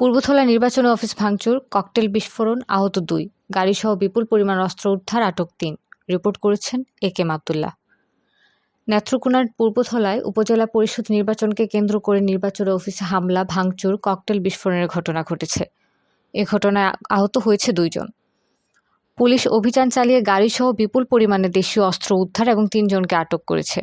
পূর্বথলা নির্বাচনী অফিস ভাঙচুর, ককটেল বিস্ফোরণ আহত দুই। গাড়িসহ বিপুল পরিমাণ অস্ত্র উদ্ধার, আটক তিন। রিপোর্ট করেছেন এ কেম আবদুল্লাহ নেত্রকোনার পূর্বথলায় উপজেলা পরিষদ নির্বাচনকে কেন্দ্র করে নির্বাচনী অফিসে হামলা, ভাঙচুর, ককটেল বিস্ফোরণের ঘটনা ঘটেছে। এ ঘটনায় আহত হয়েছে দুইজন। পুলিশ অভিযান চালিয়ে গাড়িসহ বিপুল পরিমাণে দেশীয় অস্ত্র উদ্ধার এবং তিনজনকে আটক করেছে।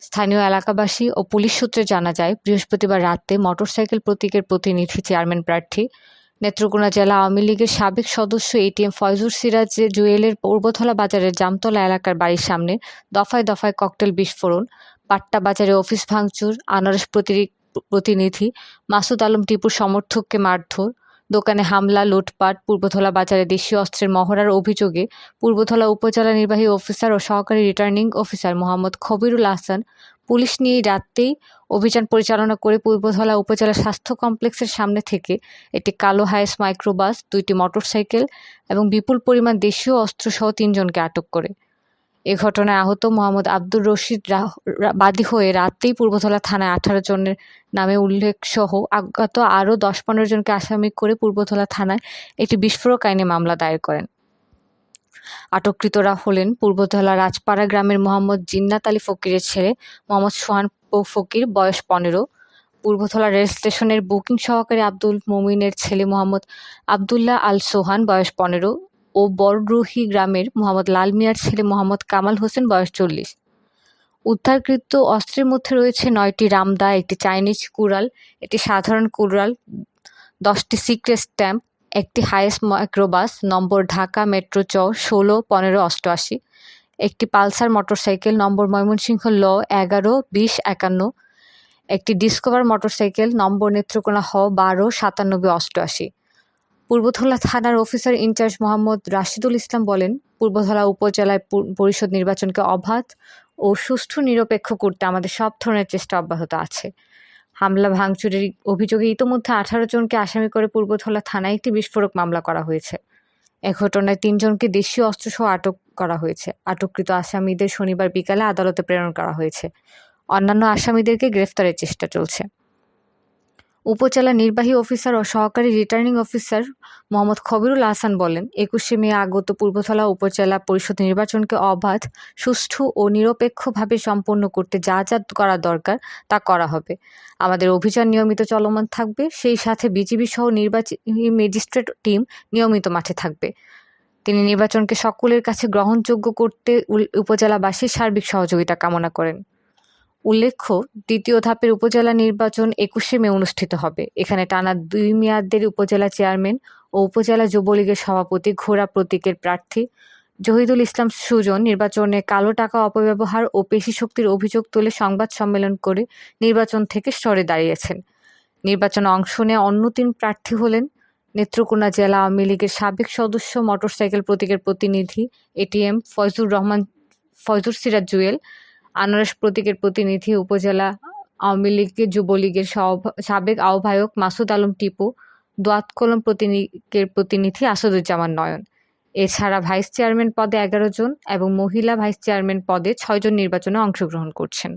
স্থানীয় এলাকাবাসী ও পুলিশ সূত্রে জানা যায়, বৃহস্পতিবার রাতে মোটরসাইকেল প্রতীকের প্রতিনিধি চেয়ারম্যান প্রার্থী, নেত্রকোনা জেলা আওয়ামী লীগের সাবেক সদস্য এটিএম ফয়জুর সিরাজ জুয়েলের পূর্বথলা বাজারের জামতলা এলাকার বাড়ির সামনে দফায় দফায় ককটেল বিস্ফোরণ, পাট্টা বাজারে অফিস ভাঙচুর, আনারস প্রতি- প্রতিনিধি মাসুদ আলম টিপুর সমর্থককে মারধর দোকানে হামলা, লুটপাট, পূর্বথলা বাজারে দেশীয় অস্ত্রের মহড়ার অভিযোগে পূর্বথলা উপজেলা নির্বাহী অফিসার ও সহকারী returning officer Mohammad Khabirul Hasan police নিয়ে রাতেই অভিযান পরিচালনা করে পূর্বধলা উপজেলা স্বাস্থ্য কমপ্লেক্সের সামনে থেকে একটি কালো হায়েস মাইক্রোবাস, দুইটি মোটরসাইকেল এবং বিপুল পরিমাণ দেশীয় অস্ত্রসহ তিনজনকে আটক করে। এ ঘটনায় আহত মোহাম্মদ আব্দুর রশিদ বাদী হয়ে রাতেই পূর্বধলা থানায় আঠারো জনের নামে উল্লেখ সহ আজ্ঞাত আরও দশ পনেরো জনকে আসামি করে পূর্বধলা থানায় একটি বিস্ফোরক আইনে মামলা দায়ের করেন। আটককৃতরা হলেন পূর্বধলা রাজপাড়া গ্রামের মোহাম্মদ জিন্নাত আলী ফকিরের ছেলে মোহাম্মদ সোহান ফকির, বয়স পনেরো। পূর্বধলা রেল স্টেশনের বুকিং সহকারী আব্দুল মুমিনের ছেলে মোহাম্মদ আবদুল্লাহ আল সোহান, বয়স পনেরো। ও বড়রুহি গ্রামের মোহাম্মদ লাল মিয়ার ছেলে মোহাম্মদ কামাল হোসেন, বয়স চল্লিশ। উদ্ধারকৃত অস্ত্রের মধ্যে রয়েছে নয়টি রামদা, একটি চাইনিজ কুড়াল, একটি সাধারণ কুড়াল, দশটি সিক্রেট স্ট্যাম্প, একটি হায়েস্ট মাইক্রোবাস, নম্বর ঢাকা মেট্রো চ ষোলো, পনেরো, অষ্টআশি। একটি পালসার মোটরসাইকেল, নম্বর ময়মনসিংহ ল, এগারো, বিশ, একান্ন। একটি ডিসকভার মোটরসাইকেল, নম্বর নেত্রকোনা হ, বারো, সাতানব্বই, অষ্টআশি। পূর্বধলা থানার officer in charge Mohammad Rashidul Islam বলেন, পূর্বধলা উপজেলায় পরিষদ নির্বাচনকে অবাধ ও সুষ্ঠু নিরপেক্ষ করতে আমাদের সব ধরনের চেষ্টা অব্যাহত আছে। হামলা ভাঙচুরের অভিযোগে ইতোমধ্যে আঠারো জনকে আসামি করে পূর্বধলা থানায় একটি বিস্ফোরক মামলা করা হয়েছে। এ ঘটনায় তিনজনকে দেশীয় অস্ত্রসহ আটক করা হয়েছে। আটককৃত আসামিদের শনিবার বিকালে আদালতে প্রেরণ করা হয়েছে। অন্যান্য আসামিদেরকে গ্রেফতারের চেষ্টা চলছে। উপজেলা নির্বাহী অফিসার ও সহকারী রিটার্নিং অফিসার মোহাম্মদ খবিরুল হাসান বলেন, একুশে মে আগত পূর্বথলা উপজেলা পরিষদ নির্বাচনকে অবাধ, সুষ্ঠু ও নিরপেক্ষভাবে সম্পন্ন করতে যা যা করা দরকার তা করা হবে। আমাদের অভিযান নিয়মিত চলমান থাকবে, সেই সাথে বিজিবি সহ নির্বাচনী ম্যাজিস্ট্রেট টিম নিয়মিত মাঠে থাকবে। তিনি নির্বাচনকে সকলের কাছে গ্রহণযোগ্য করতে উপজেলাবাসীর সার্বিক সহযোগিতা কামনা করেন। উল্লেখ্য, দ্বিতীয় ধাপের উপজেলা নির্বাচন একুশে মে অনুষ্ঠিত হবে। এখানে টানা দুই মেয়াদের উপজেলা চেয়ারম্যান ও উপজেলা যুবলীগের সভাপতি ঘোড়া প্রতীকের প্রার্থী। জহিদুল ইসলাম সুজন নির্বাচনে কালো টাকা অপব্যবহার ও পেশি শক্তির অভিযোগ তুলে সংবাদ সম্মেলন করে নির্বাচন থেকে সরে দাঁড়িয়েছেন। নির্বাচনে অংশ নেওয়া অন্য তিন প্রার্থী হলেন নেত্রকোনা জেলা আওয়ামী লীগের সাবেক সদস্য, মোটরসাইকেল প্রতীকের প্রতিনিধি, এটিএম, ফয়জুর রহমান, ফয়জুর সিরাজ জুয়েল আনারস প্রতীকের প্রতিনিধি উপজেলা আওয়ামী লীগের যুবলীগের সাবেক আহ্বায়ক মাসুদ আলম টিপু দোয়াতকলম প্রতীকের প্রতিনিধি আসাদুজ্জামান নয়ন। এছাড়া ভাইস চেয়ারম্যান পদে এগারো জন এবং মহিলা ভাইস চেয়ারম্যান পদে ছয়জন নির্বাচনে অংশগ্রহণ করছেন।